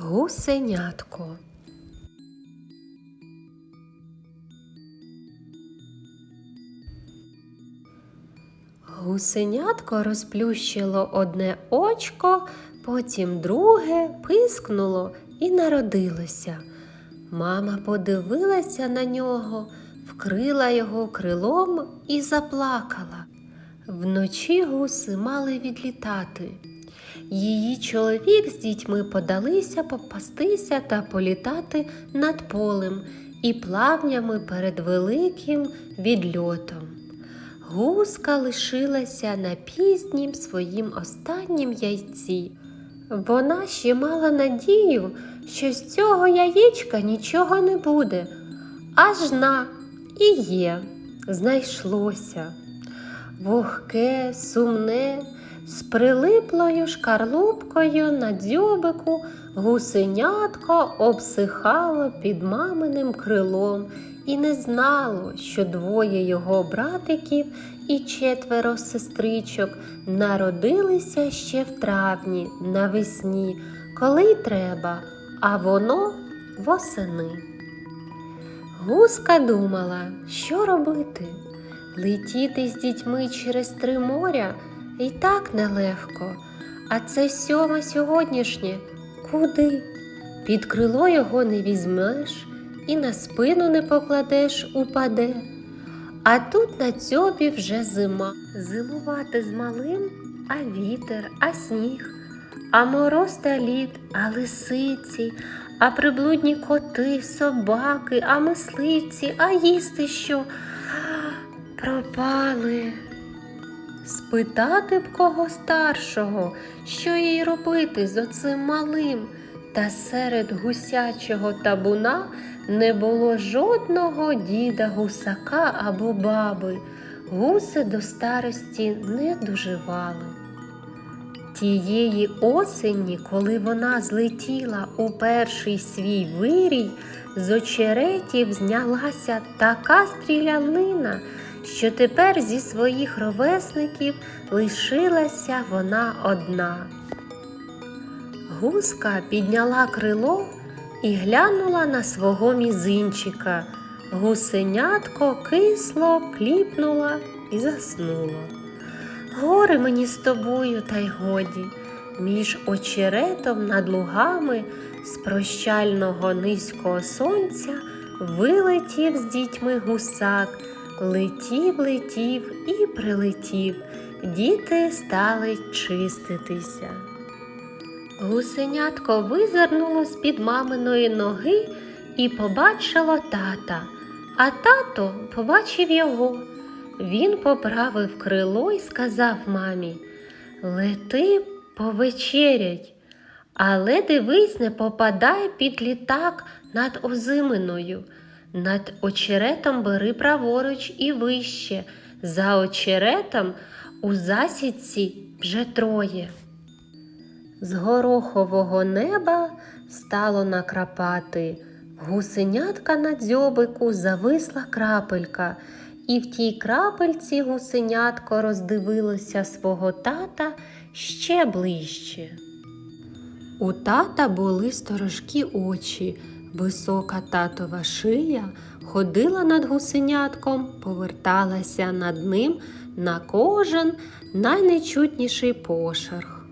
Гусенятко. Гусенятко розплющило одне очко, потім друге, пискнуло і народилося. Мама подивилася на нього, вкрила його крилом і заплакала. Вночі гуси мали відлітати. Її чоловік з дітьми подалися попастися та політати над полем і плавнями перед великим відльотом. Гуска лишилася на пізнім своїм останнім яйці. Вона ще мала надію, що з цього яєчка нічого не буде. Аж на і є, знайшлося. Вогке, сумне, з прилиплою шкарлупкою на дзьобику гусенятко обсихало під маминим крилом і не знало, що двоє його братиків і четверо сестричок народилися ще в травні навесні, коли й треба, а воно восени. Гуска думала, що робити. Летіти з дітьми через три моря і так нелегко. А це сьоме сьогоднішнє. Куди? Під крило його не візьмеш і на спину не покладеш, упаде. А тут на цьобі вже зима. Зимувати з малим, а вітер, а сніг, а мороз та лід, а лисиці, а приблудні коти, собаки, а мисливці, а їсти що пропали. Спитати б кого старшого, що їй робити з оцим малим, та серед гусячого табуна не було жодного діда гусака або баби. Гуси до старості не доживали. Тієї осені, коли вона злетіла у перший свій вирій, з очеретів знялася така стрілянина, що тепер зі своїх ровесників лишилася вона одна. Гуска підняла крило і глянула на свого мізинчика. Гусенятко кисло кліпнула і заснула. Горе мені з тобою, та й годі, між очеретом над лугами з прощального низького сонця вилетів з дітьми гусак, летів, летів і прилетів. Діти стали чиститися. Гусенятко визирнуло з-під маминої ноги і побачило тата, а тато побачив його. Він поправив крило і сказав мамі Лети повечерять, але дивись, не попадай під літак над озиминою. Над очеретом бери праворуч і вище. За очеретом у засідці вже троє. З горохового неба стало накрапати. Гусенятка на дзьобику зависла крапелька, і в тій крапельці гусенятко роздивилося свого тата ще ближче. У тата були сторожкі очі, висока татова шия ходила над гусенятком, поверталася над ним на кожен найнечутніший пошарх.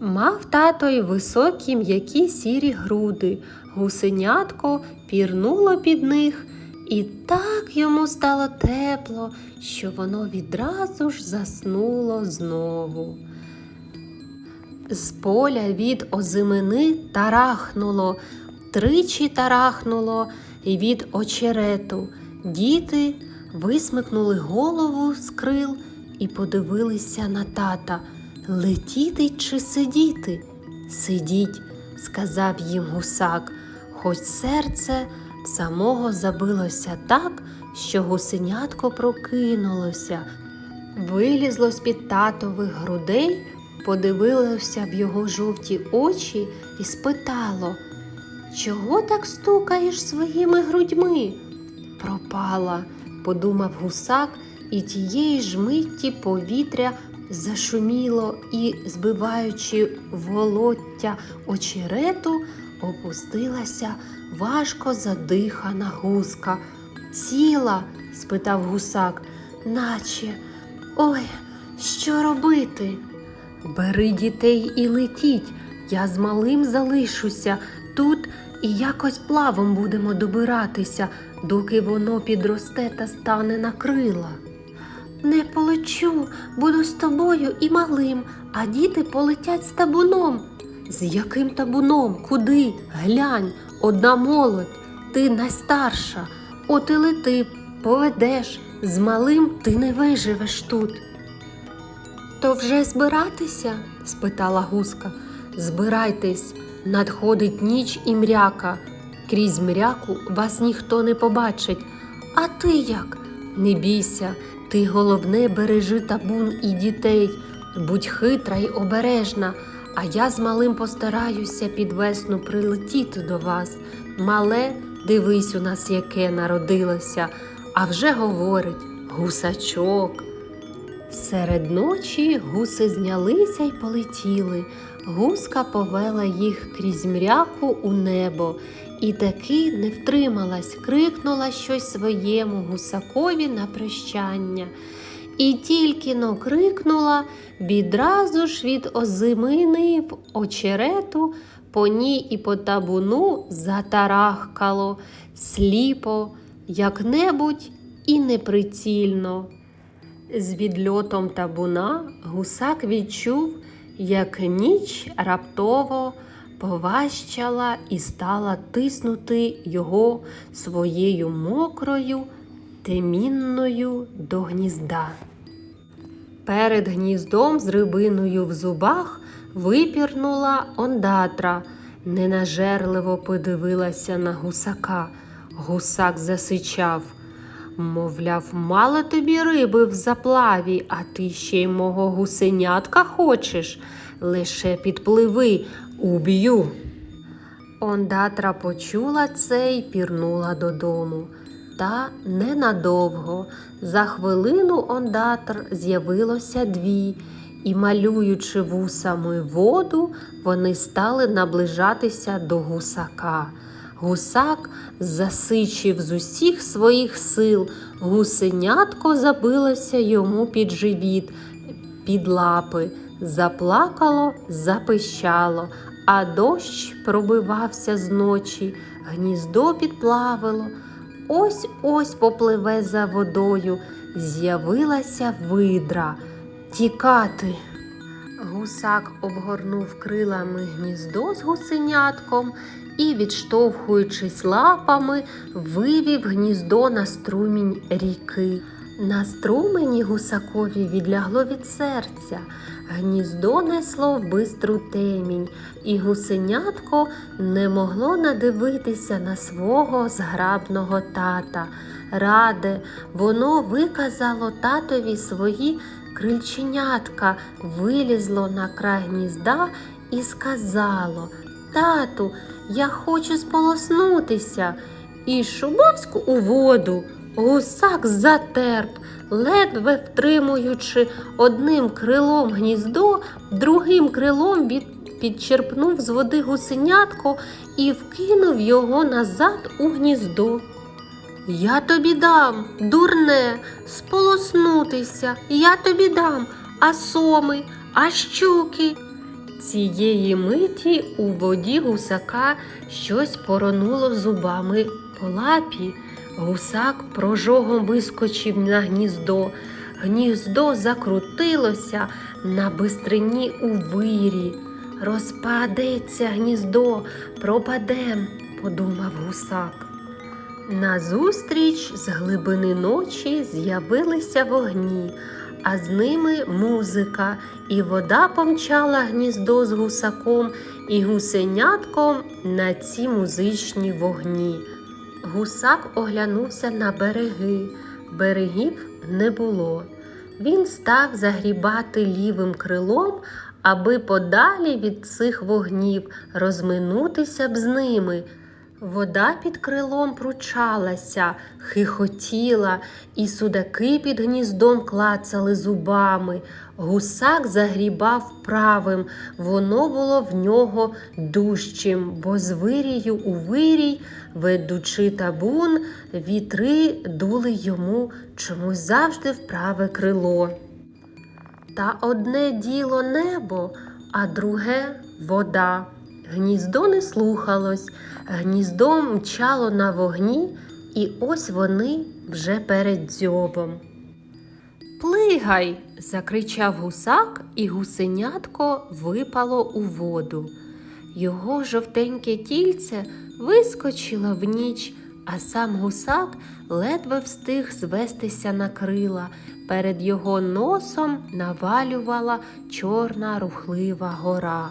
Мав тато й високі м'які сірі груди, гусенятко пірнуло під них, і так йому стало тепло, що воно відразу ж заснуло знову. З поля від озимини тарахнуло, тричі тарахнуло від очерету. Діти висмикнули голову з крил і подивилися на тата. Летіти чи сидіти? Сидіть, сказав їм гусак, хоч серце самого забилося так, що гусенятко прокинулося, вилізло з під татових грудей, подивилося в його жовті очі і спитало, чого так стукаєш своїми грудьми? Пропала, подумав гусак, і тієї ж митті повітря зашуміло і, збиваючи волоття очерету, опустилася важко задихана гуска. Ціла? спитав гусак, наче. Ой, що робити? Бери дітей і летіть. Я з малим залишуся тут і якось плавом будемо добиратися, доки воно підросте та стане на крила. Не полечу, буду з тобою і малим, а діти полетять з табуном. З яким табуном? Куди? Глянь, одна молодь, ти найстарша. От і лети, поведеш, з малим ти не виживеш тут. То вже збиратися? спитала гуска. Збирайтесь, надходить ніч і мряка. Крізь мряку вас ніхто не побачить. А ти як? Не бійся, ти головне бережи табун і дітей. Будь хитра й обережна, а я з малим постараюся під весну прилетіти до вас. Мале, дивись у нас, яке народилося, а вже говорить гусачок. Серед ночі гуси знялися й полетіли. Гуска повела їх крізь мряку у небо і таки не втрималась, крикнула щось своєму гусакові на прощання. І тільки но крикнула, відразу ж від озимини в очерету по ній і по табуну затарахкало, сліпо, як-небудь і неприцільно. З відльотом табуна гусак відчув, як ніч раптово поважчала і стала тиснути його своєю мокрою темінною до гнізда. Перед гніздом з рибиною в зубах випірнула ондатра, ненажерливо подивилася на гусака. Гусак засичав. Мовляв, мало тобі риби в заплаві, а ти ще й мого гусенятка хочеш. Лише підпливи, уб'ю. Ондатра почула це й пірнула додому. Та ненадовго. За хвилину ондатр з'явилося дві, і, малюючи вусами воду, вони стали наближатися до гусака. Гусак засичив з усіх своїх сил, гусенятко забилося йому під живіт, під лапи, заплакало, запищало, а дощ пробивався з ночі, гніздо підплавило. Ось ось попливе за водою, з'явилася видра. Тікати. Гусак обгорнув крилами гніздо з гусенятком і, відштовхуючись лапами, вивів гніздо на струмінь ріки. На струмені гусакові відлягло від серця. Гніздо несло в бистру темінь, і гусенятко не могло надивитися на свого зграбного тата. Раде, воно виказало татові свої крильченятка, вилізло на край гнізда і сказало Тату, я хочу сполоснутися. І шубовську у воду. Гусак затерп, ледве втримуючи одним крилом гніздо, другим крилом від... підчерпнув з води гусенятко і вкинув його назад у гніздо. Я тобі дам, дурне, сполоснутися, я тобі дам, а соми, а щуки. Цієї миті у воді гусака щось поронуло зубами по лапі. Гусак прожогом вискочив на гніздо. Гніздо закрутилося на бистрині у вирі. Розпадеться гніздо, пропадем, подумав гусак. Назустріч з глибини ночі з'явилися вогні, а з ними музика, і вода помчала гніздо з гусаком і гусенятком на ці музичні вогні. Гусак оглянувся на береги. Берегів не було. Він став загрібати лівим крилом, аби подалі від цих вогнів розминутися б з ними. Вода під крилом пручалася, хихотіла, і судаки під гніздом клацали зубами. Гусак загрібав правим, воно було в нього дужчим, бо з вирію у вирій, ведучи табун, вітри дули йому чомусь завжди в праве крило. Та одне діло небо, а друге вода. Гніздо не слухалось, гніздо мчало на вогні, і ось вони вже перед дзьобом. Плигай. закричав гусак, і гусенятко випало у воду. Його жовтеньке тільце вискочило в ніч, а сам гусак ледве встиг звестися на крила. Перед його носом навалювала чорна рухлива гора.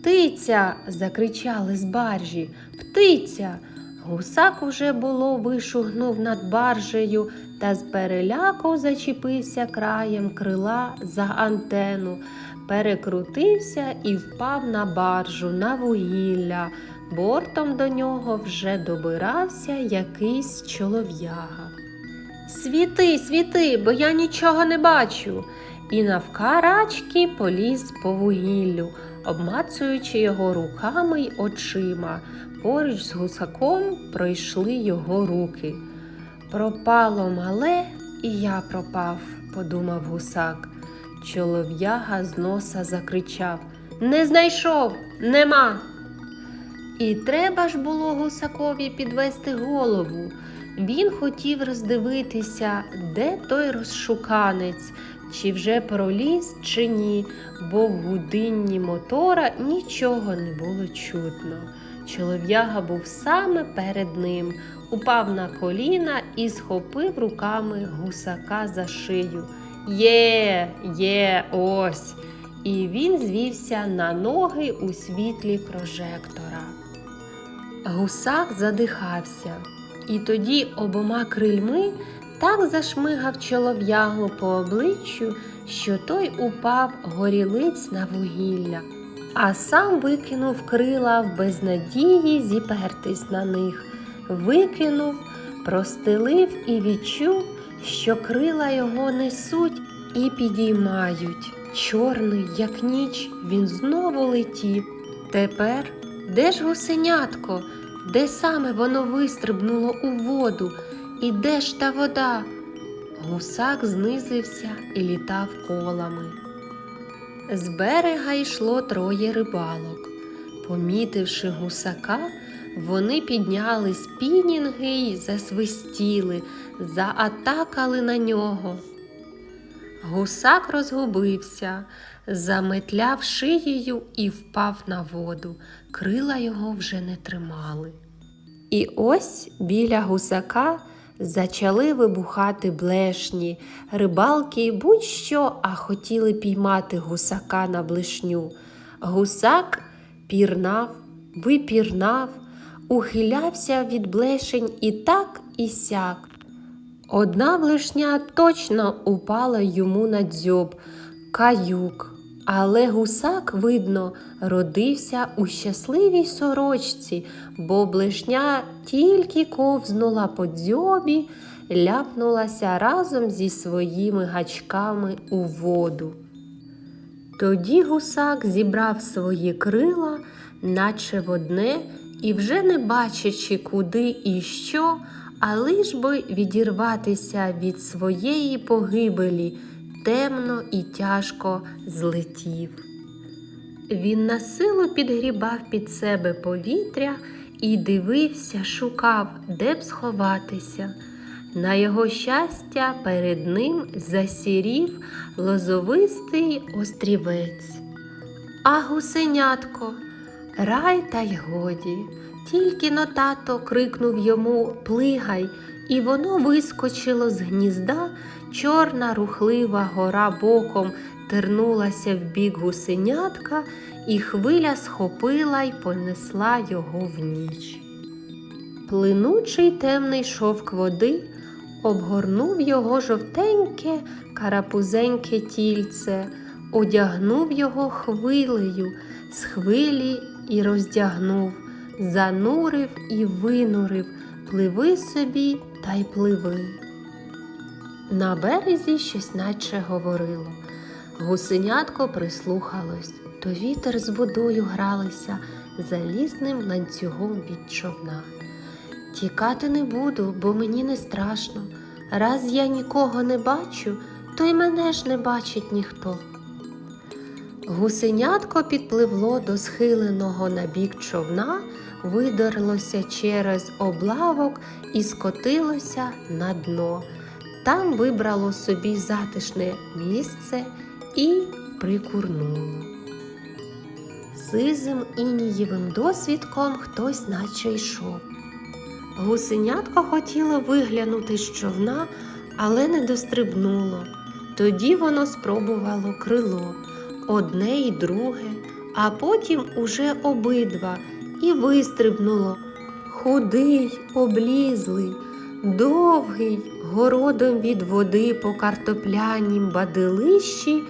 Птиця. закричали з баржі. Птиця. Гусак уже було вишугнув над баржею та з переляку зачепився краєм крила за антену, перекрутився і впав на баржу, на вугілля. Бортом до нього вже добирався якийсь чолов'яга. Світи, світи, бо я нічого не бачу. І навкарачки поліз по вугіллю, обмацуючи його руками й очима. Поруч з гусаком пройшли його руки. Пропало мале, і я пропав, подумав гусак. Чолов'яга з носа закричав Не знайшов, нема. І треба ж було гусакові підвести голову. Він хотів роздивитися, де той розшуканець, чи вже проліз, чи ні, бо в гудинні мотора нічого не було чутно. Чолов'яга був саме перед ним, упав на коліна і схопив руками гусака за шию. Є, є, ось. І він звівся на ноги у світлі прожектора. Гусак задихався, і тоді обома крильми так зашмигав чолов'ягу по обличчю, що той упав горілиць на вугілля, а сам викинув крила в безнадії зіпертись на них, викинув, простелив і відчув, що крила його несуть і підіймають. Чорний, як ніч, він знову летів. Тепер де ж гусенятко? Де саме воно вистрибнуло у воду? І де ж та вода? Гусак знизився і літав колами. З берега йшло троє рибалок. Помітивши гусака, вони підняли спінінги й засвистіли, заатакали на нього. Гусак розгубився, заметляв шиєю і впав на воду. Крила його вже не тримали. І ось біля гусака зачали вибухати блешні. Рибалки будь-що, а хотіли піймати гусака на блешню. Гусак пірнав, випірнав, ухилявся від блешень і так і сяк. Одна блешня точно упала йому на дзьоб, каюк. Але гусак, видно, родився у щасливій сорочці, бо блешня тільки ковзнула по дзьобі, ляпнулася разом зі своїми гачками у воду. Тоді гусак зібрав свої крила, наче в одне, і вже не бачачи, куди і що, а лиш би відірватися від своєї погибелі, темно і тяжко злетів. Він на силу підгрібав під себе повітря і дивився, шукав, де б сховатися. На його щастя, перед ним засірів лозовистий острівець. А гусенятко, рай та й годі. Тільки но тато крикнув йому Плигай, і воно вискочило з гнізда, чорна рухлива гора боком тернулася в бік гусенятка, і хвиля схопила й понесла його в ніч. Плинучий темний шовк води обгорнув його жовтеньке, карапузеньке тільце, одягнув його хвилею, з хвилі і роздягнув, занурив і винурив, пливи собі та й пливи. На березі щось наче говорило. Гусенятко прислухалось, то вітер з водою гралися залізним ланцюгом від човна. Тікати не буду, бо мені не страшно. Раз я нікого не бачу, то й мене ж не бачить ніхто. Гусенятко підпливло до схиленого на бік човна, видерлося через облавок і скотилося на дно. Там вибрало собі затишне місце і прикурнуло. Сизим інієвим досвідком хтось наче йшов. Гусенятко хотіло виглянути з човна, але не дострибнуло. Тоді воно спробувало крило, одне і друге, а потім уже обидва, і вистрибнуло. Худий, облізлий, довгий, городом від води по картоплянім бадилищі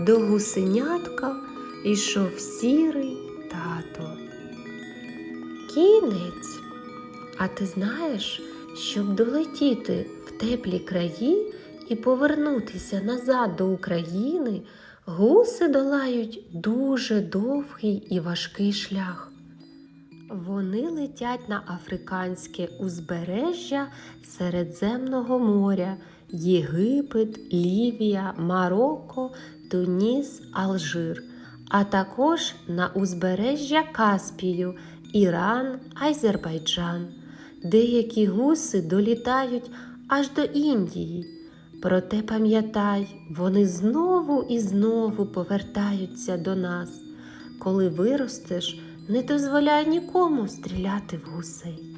до гусенятка йшов сірий тато. Кінець. А ти знаєш, щоб долетіти в теплі краї і повернутися назад до України, гуси долають дуже довгий і важкий шлях. Вони летять на африканське узбережжя Середземного моря, Єгипет, Лівія, Марокко, Туніс, Алжир, а також на узбережжя Каспію, Іран, Азербайджан. Деякі гуси долітають аж до Індії. Проте пам'ятай, вони знову і знову повертаються до нас. Коли виростеш, не дозволяй нікому стріляти в гусей.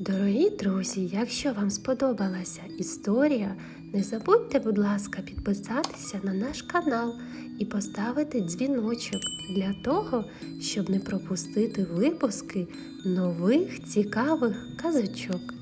Дорогі друзі, якщо вам сподобалася історія, не забудьте, будь ласка, підписатися на наш канал і поставити дзвіночок для того, щоб не пропустити випуски нових цікавих казочок.